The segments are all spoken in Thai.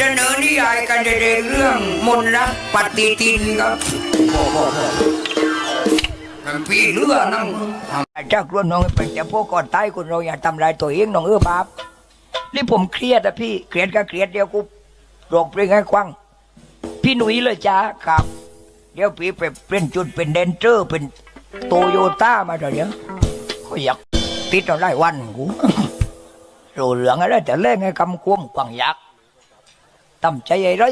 เสนอนิยายกันในเรื่องมนรักปฏิทินครับพี่เลือนั่งจากรุ่นน้องเป็นแต่พวกก่อนใต้คนเราอย่าทำลายตัวเองน้องเออบาปนี่ผมเครียดอะพี่เครียดก็เครียดเดียวกูร้องเพลงให้ควังพี่หนุ่ยเลยจ้าครับ เดี๋ยวพี่ไปเป็นจุดเป็นเดนเจอร์เป็นโตโยต้ามาเดี๋ยวนี้ก็อยากติดเอาไล่วันกูรู้เหลืองอะไรแต่เล่นไงคำควมกวางยักษ์ ตั้มใจไอ้ไร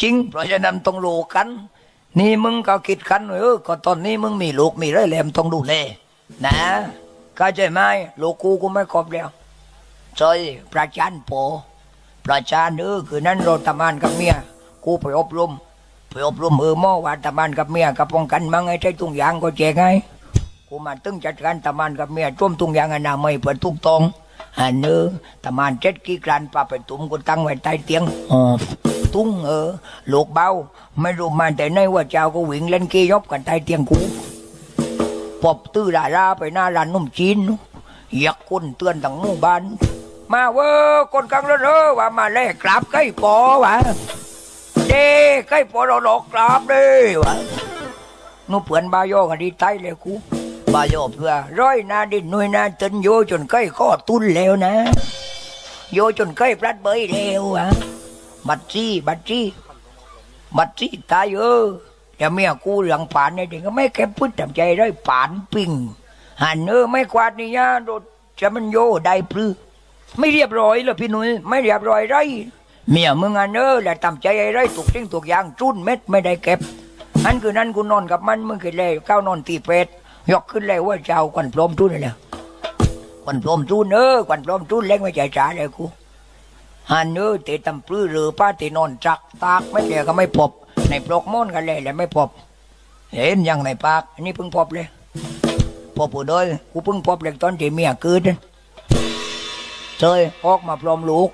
จริง เพราะฉะนั้นต้องรู้กัน นี่มึงก็คิดกันเออก็ตอนนี้มึงมีลูกมีไรแหลมต้องดูแลนะเข้าใจไหมลูกกูกูไม่ครบแล้วซอยประจานโปประจานเออคือนั้นเราทำงานกับเมียกูไปอบรมไปอบรมเออหม้อว่าทำงานกับเมียกับป้องกันมั้งไอ้ใจตุงยางก็แจกไงกูมาตึงจัดการตะมันกับเมียจ้วมตุงยางอนามัยเปิดทุกตอง อันเนอตะมันเจ็ดกี่กรันปาไปตุ้มกูตั้งไว้ใต้เตียงอ๋อตุ้งเออลูกเบา ไม่รู้มาแต่ไหนว่าเจ้าก็วิ่งเล่นกี้ยบกันใต้เตียงกูปอบตื้อดาราไปหน้าร้านนุ่มจีนอยากคนเตือนทั้งหมู่บ้าน มาเว้อคนกลางรถเออว่ามาแลกกราบใกล้ปอวะเด้ใกล้ปอเราหลอกกราบเด้วะนูเปือนบาโยกันดีไตเลยกู บาโยเพื่อร้อยนาดินหน่วยนาตึนโยจนใกล้ข้อตุนแล้วนะ โยจนใกล้พลัดเบยแล้วอะบัดจี้บัดจี้บัดจี้ตายเอออย่เมียกูหลังป่านเนี่ยเด็กก็ไม่แค่พูดทำใจได้ป่านปิ่งหันเออไม่กวาดนี่ยะโดจะมันโยได้ปลื้อไม่เรียบร้อยเลยพี่หนุ่ยไม่เรียบร้อยไรเมียมึงอันเออแหละทำใจไอ้ไรถูกทิ้งถูกอย่างจุ้นเม็ดไม่ได้เก็บอันคือนั่นกูนอนกับมันมึงเคยเลยก้าวนอนตีเป็ด ยกขึ้นเลยว่าเจ้าควันพรมทุนเลยควันพรมทุนเออควันพรมทุนเล่งไม่ใจจ๋าเลยกูฮันเออเตะตำปลื้อหรือป้าเตะนอนจักตากไม่เลยก็ไม่พบ ในปลอกม้อนกันเลยแหละไม่พบ เห็นยังในปากนนี้เพิ่งพบเลยพบผู้โดยกูเพิ่งพบเลยตอนที่เมียกิดนั่นเจยออกมาพร้อมลูก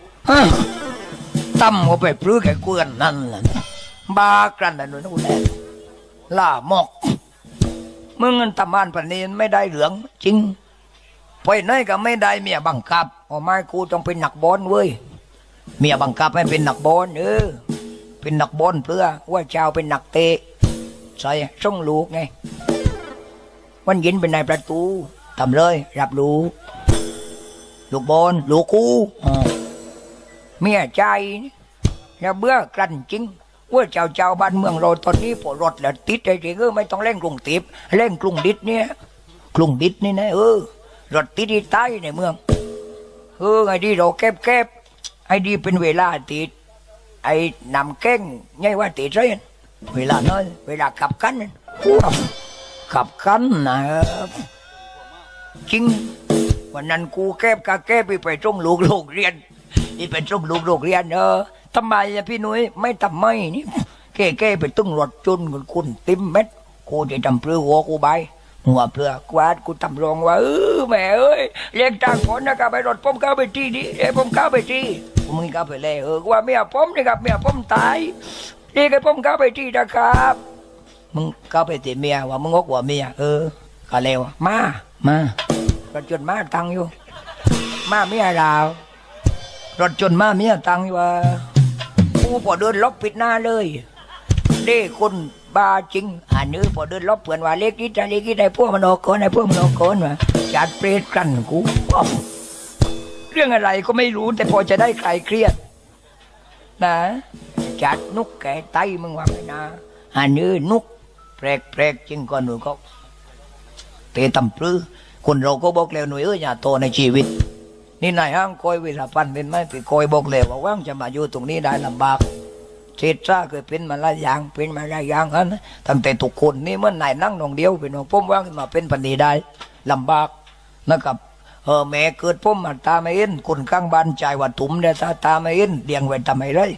ตั้มก็ไปปลื้อแก่เกลือนนั่นแหละบากันนั่นนู่นนะกูแน่ล่าหมอก มึงเงินตำมานปนีนไม่ได้เหลือง จริงไปไหนก็ไม่ได้เมียบังคับโอ้ไม่กูต้องเป็นหนักบอลเว้ยเมียบังคับให้เป็นหนักบอลเออเป็นหนักบอลเพื่อว่าเจ้าเป็นหนักเตะใส่ส่งลูกไงวันเย็นเป็นนายประตูทำเลยรับรู้ลูกบอลลูกกูอ่เมียใจอย่าเบื่อกลั่นจริง ว่าเจ้าเจ้าบ้านเมืองเราตอนนี้พอรถแล้วติดไอ้เด็กเออไม่ต้องเร่งกรุงติบเร่งกรุงดิดเนี่ยกรุงดิดนี่นะเออรถติดที่ใต้ในเมืองเออไอ้ดีเราแคบแคบไอ้ดีเป็นเวลาติดไอ้นำแก้งไงว่าติดไรเวลาน้อยเวลาขับกันขับกันนะจริงวันนั้นกูแคบกะแคบไปไปตรงลูกโรงเรียนนี่ไปตรงลูกโรงเรียนเออ ทำไมอะพี่นุ่ยไม่ทำไม่นี่แก้แก้ไปตึ้งรถจนคุณคุณติมเม็ดกูจะทำเปลือหัวกูไปหัวเปลือกกวาดกูทำรองว่าเออแม่เอ้ยเรียกจ้างคนนะครับไปรถผมเข้าไปที่นี่เอ้ผมเข้าไปที่มึงเข้าไปเลยเออว่าเมียผมนี่ครับเมียผมตายเรียกให้ผมเข้าไปที่นะครับมึงเข้าไปที่เมียว่ามึงงกว่าเมียเออก็เลวมามารถจนมาตังอยู่มาเมียเราวรถจนมาเมียตังค์ว่า พอเดินลบปิดหน้าเลยเด้คนบาจริงอันนี้พอเดินลบเพื่อนว่าเล็กนิดเล็กนิดได้พวกมันออกก่อนพวกมันออกก่อนว่าจัดเปรตกันกูเรื่องอะไรก็ไม่รู้แต่พอจะได้คลายเครียด นะจัดนุกแก่ไตมึงว่าไม่นะอันนี้นุกแปลกแปลกๆจริงก่อนหนูก็เตะตำปลื้อคนเราก็บอกแล้วหนุ่ยเอ้ยอย่าโตในชีวิต นี่นายห้างคอยเวลาปันเป็นไหมไปคอยบอกเลยว่าว่างจะมาอยู่ตรงนี้ได้ลำบากเศษซ่าเคยเป็นมาหลายอย่างเป็นมาหลายอย่างนั้นตั้งแต่ทุกคนนี่เมื่อนายนั่งนองเดียวเป็นว่าผมว่างขึ้นมาเป็นปันนีได้ลำบากนะครับเออแม่เกิดผมมาตาไม่เห็นคนข้างบ้านใจายว่าตุ้มเนี่ยตาตาไม่เห็นเลี้ยงไว้ทำไมเลย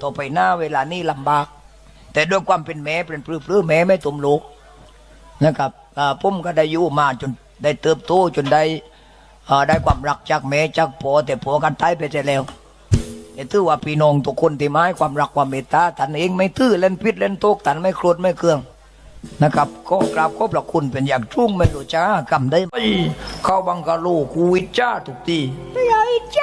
ต่อไปหน้าเวลานี้ลำบาก แต่ด้วยความเป็นแม่เป็นปลื้มแม่ไม่ตุ่มลูกนะครับอ่าผมก็ได้อยู่มาจนได้เติบโตจนได้ ได้ความรักจากแม่จากผัวแต่ผัวกันตายไปเสียแล้วแต่ถือว่าพี่น้องทุกคนที่มาให้ความรักความเมตตาท่านเองไม่ตื้อเล่นพิษเล่นโตกท่านไม่โกรธไม่เคืองนะครับก็กราบขอบพระคุณเป็นอย่างชุ่งไม่รู้จ้ากำได้ไหมเข้าบังกะโลกูวิจ้าทุกทีไม่เอาอีกใจ